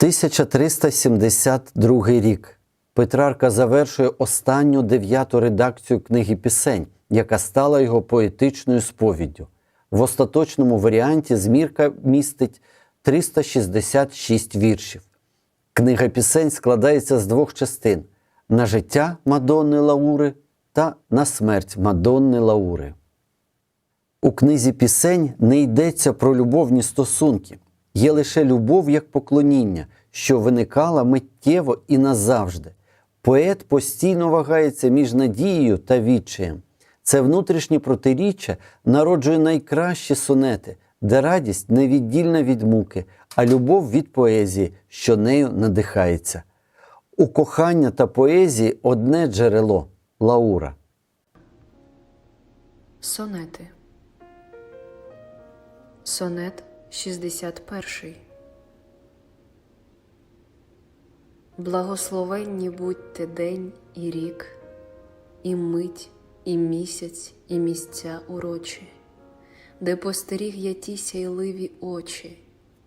1372 рік. Петрарка завершує останню дев'яту редакцію книги пісень, яка стала його поетичною сповіддю. В остаточному варіанті змірка містить 366 віршів. Книга пісень складається з двох частин: на життя Мадонни Лаури та на смерть Мадонни Лаури. У книзі пісень не йдеться про любовні стосунки, є лише любов як поклоніння, що виникала миттєво і назавжди. Поет постійно вагається між надією та відчаєм. Це внутрішнє протиріччя народжує найкращі сонети, де радість невіддільна від муки, а любов від поезії, що нею надихається. У кохання та поезії одне джерело Лаура. Сонети. Сонет 61. Благословенні будьте день і рік, і мить, і місяць, і місця урочі, де постеріг я ті сяйливі очі,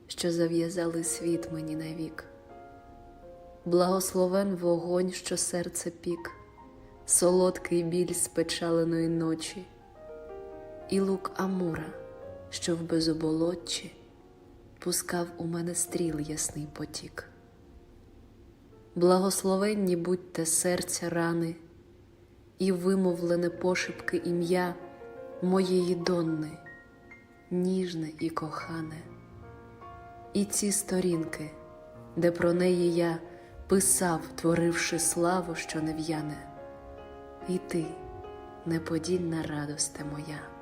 що зав'язали світ мені навік. Благословен вогонь, що серце пік, солодкий біль спечаленої ночі, і лук Амура, що в безоболотчі пускав у мене стріл ясний потік. Благословенні будьте серця рани, і вимовлене пошепки ім'я моєї Донни, ніжне і кохане, і ці сторінки, де про неї я писав, творивши славу, що не в'яне, і ти, неподільна радосте моя.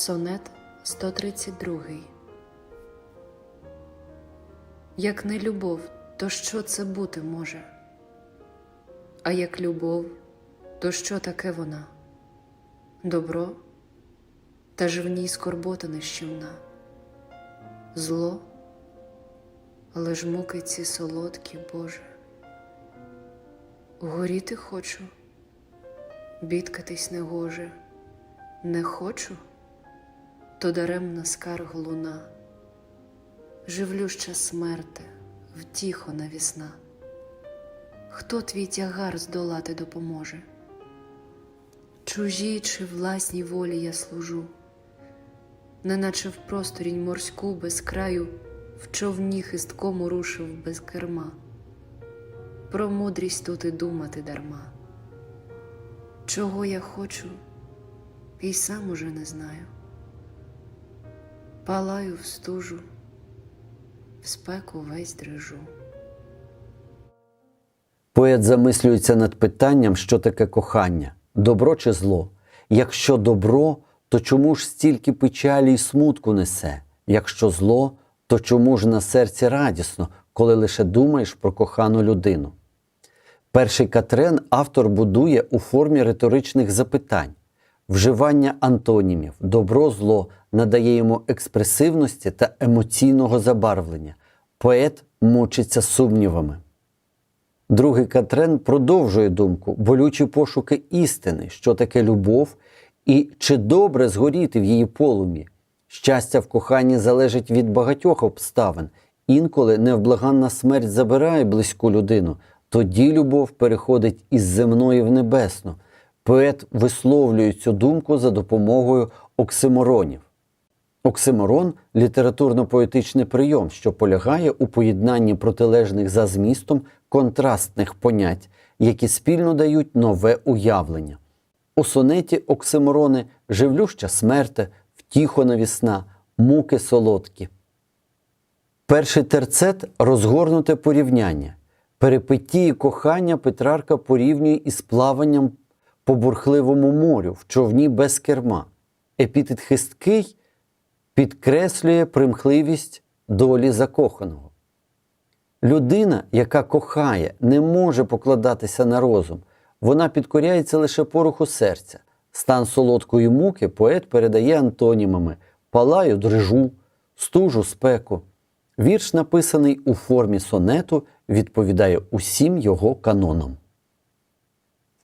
Сонет 132 Як не любов, то що це бути може? А як любов, то що таке вона? Добро, та ж в ній скорбота нещівна, зло, але ж муки ці солодкі, Боже. Горіти хочу, бідкатись не гоже, не хочу, то даремна скарг луна живлюща смерти, втіхо навісна. Хто твій тягар здолати допоможе? Чужій чи власній волі я служу, неначе в просторінь морську без краю в човні хисткому рушив без керма. Про мудрість тут і думати дарма. Чого я хочу, і сам уже не знаю. Палаю в стужу в спеку весь дрижу. Поет замислюється над питанням, що таке кохання добро чи зло. Якщо добро, то чому ж стільки печалі й смутку несе? Якщо зло, то чому ж на серці радісно, коли лише думаєш про кохану людину? Перший Катрен автор будує у формі риторичних запитань. Вживання антонімів, добро, зло надає йому експресивності та емоційного забарвлення. Поет мучиться сумнівами. Другий Катрен продовжує думку, болючі пошуки істини, що таке любов, і чи добре згоріти в її полум'ї. Щастя в коханні залежить від багатьох обставин. Інколи невблаганна смерть забирає близьку людину, тоді любов переходить із земної в небесну. Поет висловлює цю думку за допомогою оксиморонів. Оксиморон літературно-поетичний прийом, що полягає у поєднанні протилежних за змістом контрастних понять, які спільно дають нове уявлення. У сонеті оксиморони живлюща смерте, втіхона вісна, муки солодкі. Перший терцет розгорнуте порівняння. Перипетії кохання Петрарка порівнює із плаванням по бурхливому морю в човні без керма. Епітет хисткий підкреслює примхливість долі закоханого. Людина, яка кохає, не може покладатися на розум, вона підкоряється лише поруху серця. Стан солодкої муки поет передає антонімами палаю дрижу, стужу спеку. Вірш, написаний у формі сонету, відповідає усім його канонам.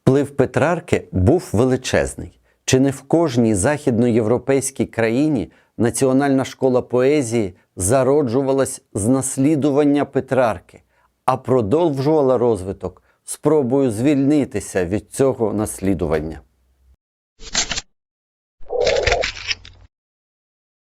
Вплив Петрарки був величезний. Чи не в кожній західноєвропейській країні Національна школа поезії зароджувалась з наслідування Петрарки, а продовжувала розвиток спробою звільнитися від цього наслідування.